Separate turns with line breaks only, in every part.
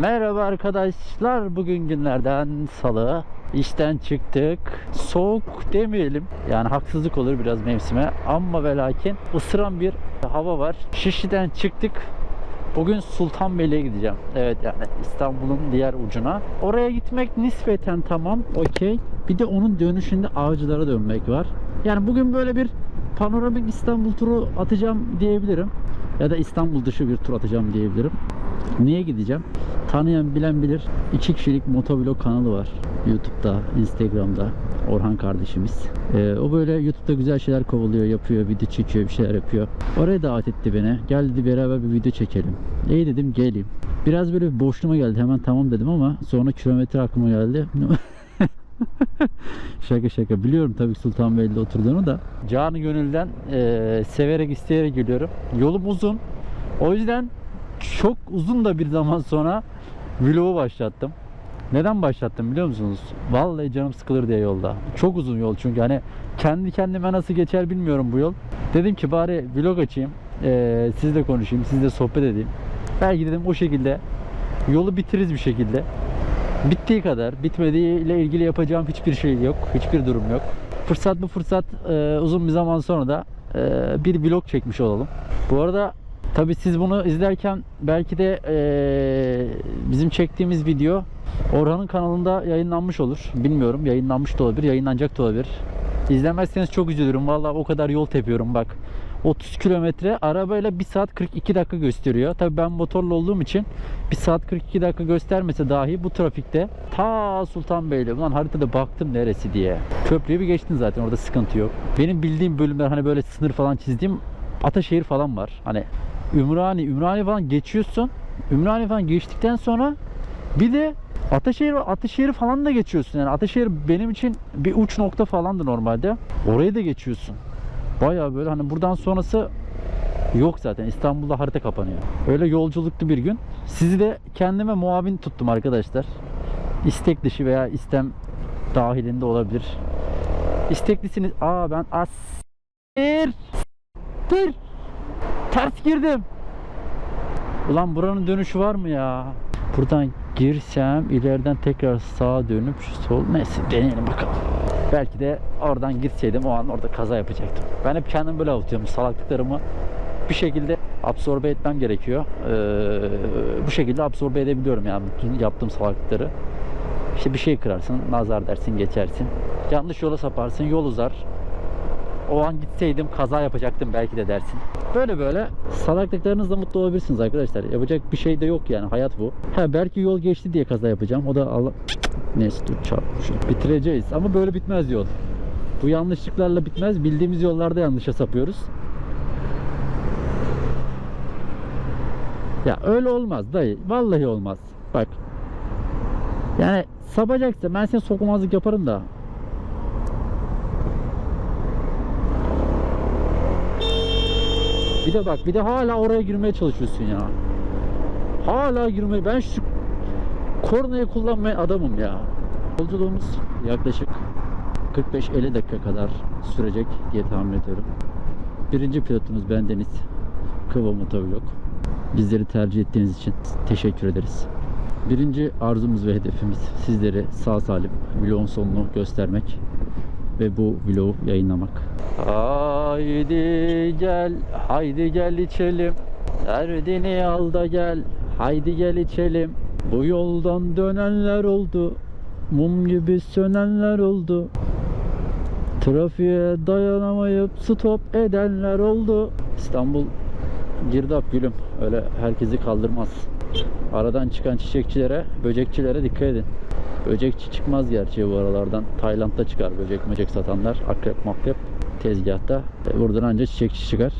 Merhaba arkadaşlar. Bugün günlerden salı. İşten çıktık. Soğuk demeyelim. Yani haksızlık olur biraz mevsime. Ama ve lakin ısıran bir hava var. Şişli'den çıktık. Bugün Sultanbeyli'ye gideceğim. Evet yani İstanbul'un diğer ucuna. Oraya gitmek nispeten tamam. Okey. Bir de onun dönüşünde Avcılar'a dönmek var. Yani bugün böyle bir panoramik İstanbul turu atacağım diyebilirim. Ya da İstanbul dışı bir tur atacağım diyebilirim. Niye gideceğim? Tanıyan bilen bilir. İki kişilik motovlog kanalı var. YouTube'da, Instagram'da. Orhan kardeşimiz. Ee, o böyle YouTube'da güzel şeyler kovalıyor, yapıyor, video çekiyor, bir şeyler yapıyor. Oraya davet etti beni. Gel dedi beraber bir video çekelim. İyi dedim geleyim. Biraz böyle bir boşluğuma geldi. Hemen tamam dedim ama sonra kilometre aklıma geldi. şaka şaka. Biliyorum tabii Sultanbeyli'de oturduğunu da. Canı gönülden eee, severek isteyerek geliyorum. Yolum uzun. O yüzden çok uzun da bir zaman sonra vlogu başlattım. Neden başlattım biliyor musunuz? Vallahi canım sıkılır diye yolda. Çok uzun yol çünkü hani kendi kendime nasıl geçer bilmiyorum bu yol. Dedim ki bari vlog açayım. Eee sizle konuşayım, sizle sohbet edeyim. Belki dedim o şekilde yolu bitiririz bir şekilde. Bittiği kadar, bitmediği ile ilgili yapacağım hiçbir şey yok, hiçbir durum yok. Fırsat bu fırsat e, uzun bir zaman sonra da e, bir vlog çekmiş olalım. Bu arada tabi siz bunu izlerken belki de e, bizim çektiğimiz video Orhan'ın kanalında yayınlanmış olur. Bilmiyorum, yayınlanmış da olabilir, yayınlanacak da olabilir. İzlemezseniz çok üzülürüm. Vallahi o kadar yol tepiyorum bak. 30 kilometre arabayla 1 saat 42 dakika gösteriyor. Tabii ben motorlu olduğum için 1 saat 42 dakika göstermese dahi bu trafikte ta Sultanbeyli ulan haritada baktım neresi diye. Köprüyü bir geçtin zaten orada sıkıntı yok. Benim bildiğim bölümler hani böyle sınır falan çizdiğim Ataşehir falan var. Hani Ümrani, Ümrani falan geçiyorsun. Ümrani falan geçtikten sonra bir de Ataşehir, Ataşehir falan da geçiyorsun. Yani Ataşehir benim için bir uç nokta falandı normalde. Orayı da geçiyorsun. Bayağı böyle hani buradan sonrası yok zaten. İstanbul'da harita kapanıyor. Öyle yolculuklu bir gün. Sizi de kendime muavin tuttum arkadaşlar. İstek dışı veya istem dahilinde olabilir. İsteklisiniz. Aa ben as Tir. Ters girdim. Ulan buranın dönüşü var mı ya? Buradan girsem ileriden tekrar sağa dönüp sol neyse deneyelim bakalım. Belki de oradan gitseydim o an orada kaza yapacaktım. Ben hep kendim böyle avutuyorum salaklıklarımı bir şekilde absorbe etmem gerekiyor. Ee, bu şekilde absorbe edebiliyorum yani bütün yaptığım salaklıkları. İşte bir şey kırarsın, nazar dersin, geçersin. Yanlış yola saparsın, yol uzar. O an gitseydim kaza yapacaktım belki de dersin. Böyle böyle salaklıklarınızla mutlu olabilirsiniz arkadaşlar. Yapacak bir şey de yok yani hayat bu. Ha belki yol geçti diye kaza yapacağım. O da Allah Neyse dur çarpmışım. Bitireceğiz ama böyle bitmez yol. Bu yanlışlıklarla bitmez. Bildiğimiz yollarda yanlışa sapıyoruz. Ya öyle olmaz dayı. Vallahi olmaz. Bak. Yani sapacaksa ben seni sokmazlık yaparım da. Bir de bak bir de hala oraya girmeye çalışıyorsun ya. Hala girmeye ben şu kornayı kullanmayan adamım ya. Yolculuğumuz yaklaşık 45-50 dakika kadar sürecek diye tahmin ediyorum. Birinci pilotumuz bendeniz. Kıva Motovlog. Bizleri tercih ettiğiniz için teşekkür ederiz. Birinci arzumuz ve hedefimiz sizleri sağ salim vlogun sonunu göstermek ve bu vlogu yayınlamak. Haydi gel, haydi gel içelim. Derdini al da gel, haydi gel içelim. Bu yoldan dönenler oldu, mum gibi sönenler oldu. Trafiğe dayanamayıp stop edenler oldu. İstanbul girdap gülüm. Öyle herkesi kaldırmaz. Aradan çıkan çiçekçilere, böcekçilere dikkat edin. Böcekçi çıkmaz gerçi bu aralardan. Tayland'da çıkar böcek möcek satanlar. Akrep makrep tezgahta. E, buradan ancak çiçekçi çıkar.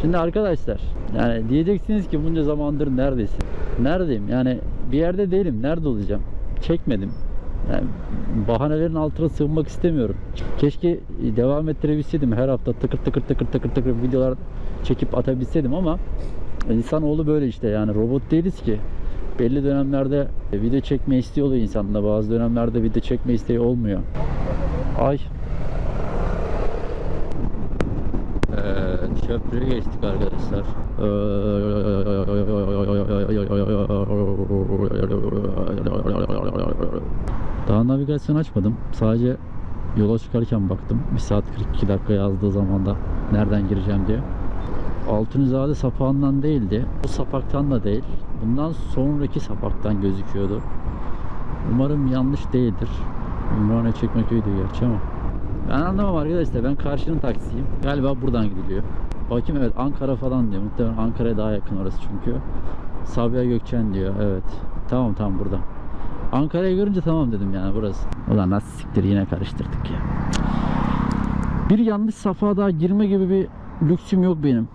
Şimdi arkadaşlar yani diyeceksiniz ki bunca zamandır neredesin? Neredeyim? Yani bir yerde değilim. Nerede olacağım? Çekmedim. Yani bahanelerin altına sığınmak istemiyorum. Keşke devam ettirebilseydim her hafta tıkır tıkır tıkır tıkır tıkır videolar çekip atabilseydim ama insanoğlu böyle işte yani robot değiliz ki. Belli dönemlerde video çekme isteği oluyor insanda. Bazı dönemlerde video çekme isteği olmuyor. Ay. Evet, köprüyü geçtik arkadaşlar. Daha navigasyon açmadım. Sadece yola çıkarken baktım. 1 saat 42 dakika yazdığı zaman da nereden gireceğim diye. Altunizade sapağından değildi. Bu sapaktan da değil. Bundan sonraki sapaktan gözüküyordu. Umarım yanlış değildir. Ümraniye Çekmeköy'dü gerçi ama. Ben anlamam arkadaşlar. Ben karşının taksiyim. Galiba buradan gidiliyor. Bakayım evet Ankara falan diyor. Muhtemelen Ankara'ya daha yakın orası çünkü. Sabiha Gökçen diyor. Evet. Tamam tamam burada. Ankara'yı görünce tamam dedim yani burası. Ulan nasıl siktir yine karıştırdık ya. Bir yanlış safa daha girme gibi bir lüksüm yok benim.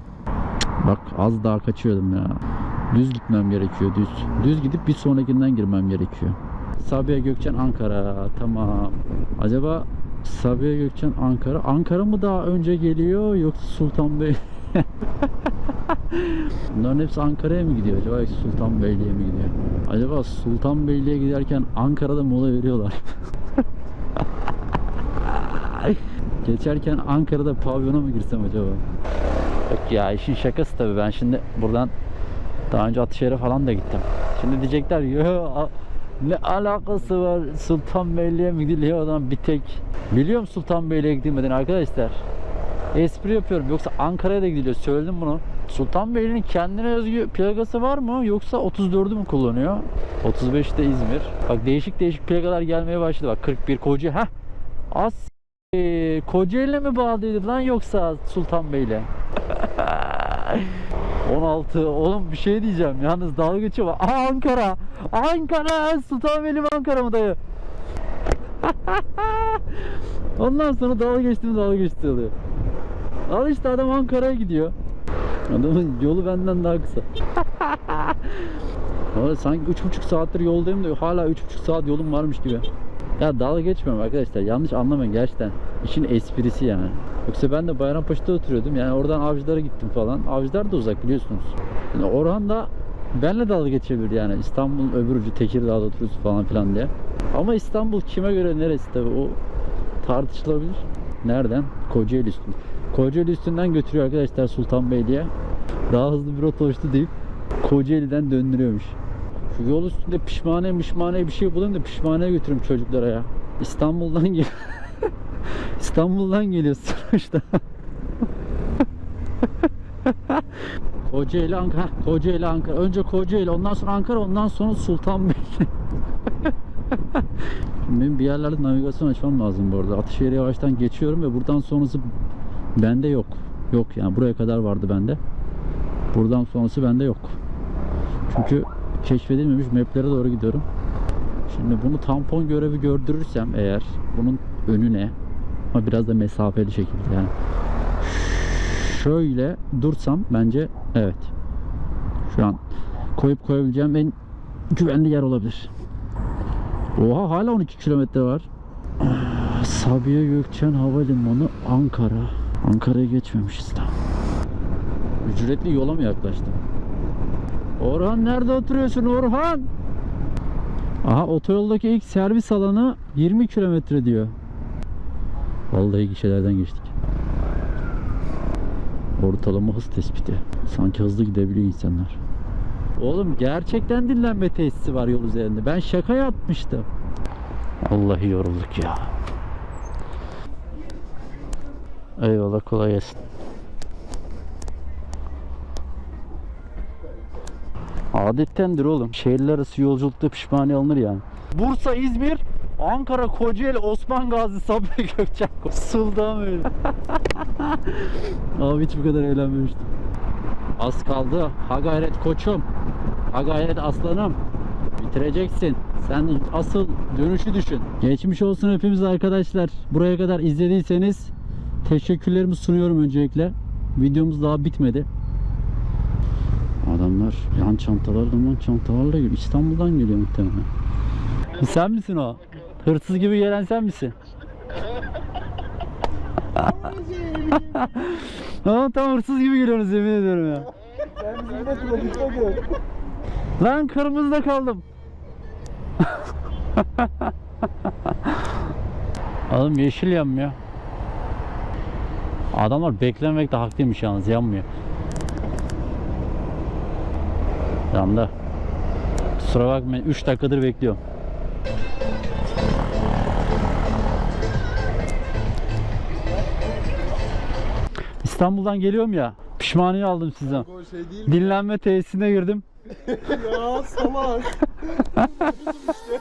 Bak az daha kaçıyordum ya. Düz gitmem gerekiyor düz. Düz gidip bir sonrakinden girmem gerekiyor. Sabiha Gökçen Ankara. Tamam. Acaba Sabiha Gökçen Ankara. Ankara mı daha önce geliyor yoksa Sultanbey? Bunların hepsi Ankara'ya mı gidiyor acaba Sultanbeyli'ye mi gidiyor? Acaba Sultanbeyli'ye giderken Ankara'da mola veriyorlar. Geçerken Ankara'da pavyona mı girsem acaba? Yok ya işin şakası tabii ben şimdi buradan daha önce Atışehir'e falan da gittim. Şimdi diyecekler yo ne alakası var Sultanbeyli'ye mi gidiliyor adam bir tek. Biliyorum Sultanbeyli'ye gidilmeden arkadaşlar. Espri yapıyorum yoksa Ankara'ya da gidiliyor söyledim bunu. Sultanbeyli'nin kendine özgü plakası var mı yoksa 34'ü mü kullanıyor? 35'te İzmir. Bak değişik değişik plakalar gelmeye başladı bak 41 Koca. Heh. As Kocaeli'ne mi bağlıydı lan yoksa Sultanbeyli? 16 oğlum bir şey diyeceğim. Yalnız dalga geçiyor. Aa Ankara! Ankara! Sultanbeyli mi Ankara mı dayı? Ondan sonra dalga geçtim dalga geçti oluyor. Al işte adam Ankara'ya gidiyor. Adamın yolu benden daha kısa. Valla sanki 3,5 saattir yoldayım da hala 3,5 saat yolum varmış gibi. Ya dalga geçmiyorum arkadaşlar. Yanlış anlamayın gerçekten. İşin esprisi yani. Yoksa ben de Bayrampaşa'da oturuyordum. Yani oradan Avcılar'a gittim falan. Avcılar da uzak biliyorsunuz. Yani Orhan da benle dalga geçebilir yani. İstanbul'un öbür ucu Tekirdağ'da oturuyoruz falan filan diye. Ama İstanbul kime göre neresi tabii o tartışılabilir. Nereden? Kocaeli üstünden. Kocaeli üstünden götürüyor arkadaşlar Sultanbeyli'ye. Daha hızlı bir rota deyip Kocaeli'den döndürüyormuş. Şu yol üstünde pişmane mişmane bir şey bulayım da pişmaneye götüreyim çocuklara ya. İstanbul'dan gel İstanbul'dan geliyor sonuçta. Kocaeli Ankara, Kocaeli Ankara. Önce Kocaeli, ondan sonra Ankara, ondan sonra Sultanbeyli. Şimdi benim bir yerlerde navigasyon açmam lazım bu arada. Atışehir'e yavaştan geçiyorum ve buradan sonrası bende yok. Yok yani buraya kadar vardı bende. Buradan sonrası bende yok. Çünkü keşfedilmemiş maplere doğru gidiyorum. Şimdi bunu tampon görevi gördürürsem eğer bunun önüne ama biraz da mesafeli şekilde yani şöyle dursam bence evet şu an koyup koyabileceğim en güvenli yer olabilir. Oha hala 12 kilometre var. Sabiha Gökçen Havalimanı Ankara. Ankara'ya geçmemişiz daha. Ücretli yola mı yaklaştım? Orhan nerede oturuyorsun Orhan? Aha otoyoldaki ilk servis alanı 20 kilometre diyor. Vallahi gişelerden geçtik. Ortalama hız tespiti. Sanki hızlı gidebiliyor insanlar. Oğlum gerçekten dinlenme tesisi var yol üzerinde. Ben şaka yapmıştım. Vallahi yorulduk ya. Eyvallah kolay gelsin. Adettendir oğlum. Şehirler arası yolculukta pişmaniye alınır yani. Bursa, İzmir, Ankara, Kocaeli, Osman Gazi, Sabiha Gökçen, Sultanbeyli. Abi hiç bu kadar eğlenmemiştim. Az kaldı. Ha gayret koçum. Ha gayret aslanım. Bitireceksin. Sen asıl dönüşü düşün. Geçmiş olsun hepimiz arkadaşlar. Buraya kadar izlediyseniz teşekkürlerimi sunuyorum öncelikle. Videomuz daha bitmedi. Adamlar yan çantalarla yan çantalarla geliyor. İstanbul'dan geliyor muhtemelen. Sen misin o? Hırsız gibi gelen sen misin? Tamam tam hırsız gibi geliyorsunuz yemin ediyorum ya.
Ben bizimle trafikte
Lan kırmızıda kaldım. Oğlum yeşil yanmıyor. Adamlar beklemekte haklıymış yalnız yanmıyor. Yandı. Kusura bakmayın 3 dakikadır bekliyorum. İstanbul'dan geliyorum ya. Pişmaniye aldım sizden.
O şey değil mi?
Dinlenme tesisine girdim.
ya salak. işte.